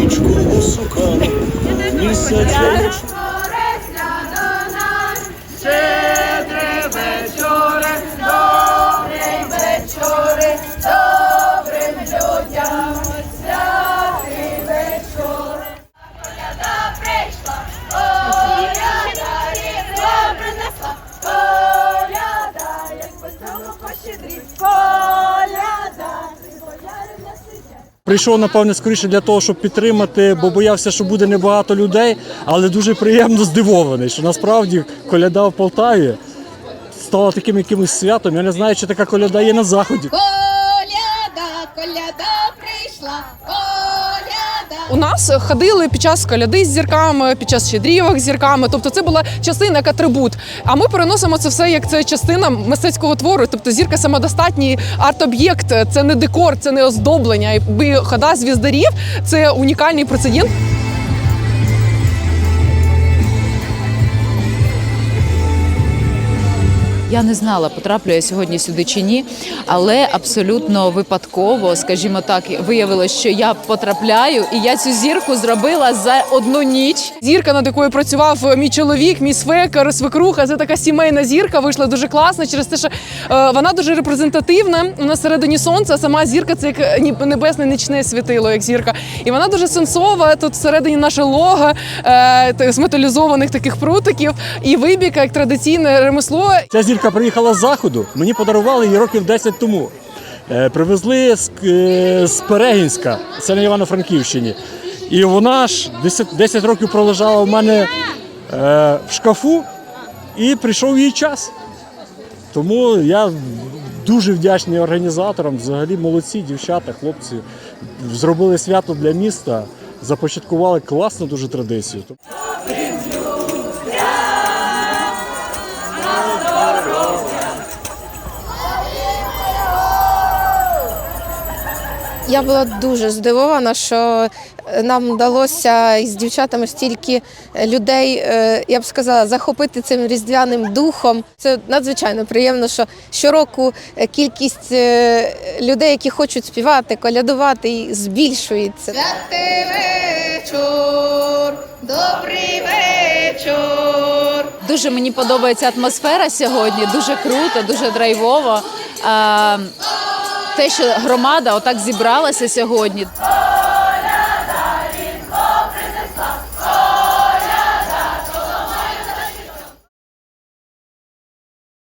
річку у сукану місяця. Прийшов, напевне, скоріше для того, щоб підтримати, бо боявся, що буде небагато людей, але дуже приємно здивований, що насправді коляда в Полтаві стала таким якимось святом. Я не знаю, чи така коляда є на заході. Коляда, коляда прийшла. У нас ходили під час коляди з зірками, під час щедрівок з зірками. Тобто це була частина як атрибут. А ми переносимо це все як це частина мистецького твору. Тобто зірка самодостатній арт-об'єкт, це не декор, це не оздоблення. І хода звіздарів це унікальний прецедент. Я не знала, потраплю я сьогодні сюди чи ні, але абсолютно випадково, скажімо так, виявилось, що я потрапляю, і я цю зірку зробила за одну ніч. Зірка, над якою працював мій чоловік, мій свекер, свекруха. Це така сімейна зірка. Вийшла дуже класно через те, що е, вона дуже репрезентативна. Вона середині сонця. а Сама зірка це як ні- небесне нічне світило, як зірка. І вона дуже сенсова. Тут всередині наше лого е, з металізованих таких прутиків. І вибіка як традиційне ремесло. Ця зірка приїхала з заходу. Мені подарували її років 10 тому. Е, Привезли з, е, з Перегінська, це на Івано-Франківщині. І вона ж 10, 10 років пролежала в мене е, в шкафу, і прийшов її час. Тому я дуже вдячний організаторам. Взагалі молодці, дівчата, хлопці. Зробили свято для міста, започаткували класну дуже традицію. Я була дуже здивована, що нам вдалося із дівчатами стільки людей, е, я б сказала, захопити цим різдвяним духом. Це надзвичайно приємно, що щороку кількість е, людей, які хочуть співати, колядувати, збільшується. Вечір, Дуже мені подобається атмосфера сьогодні, дуже круто, дуже драйвово. Е, те, що громада отак зібралася сьогодні.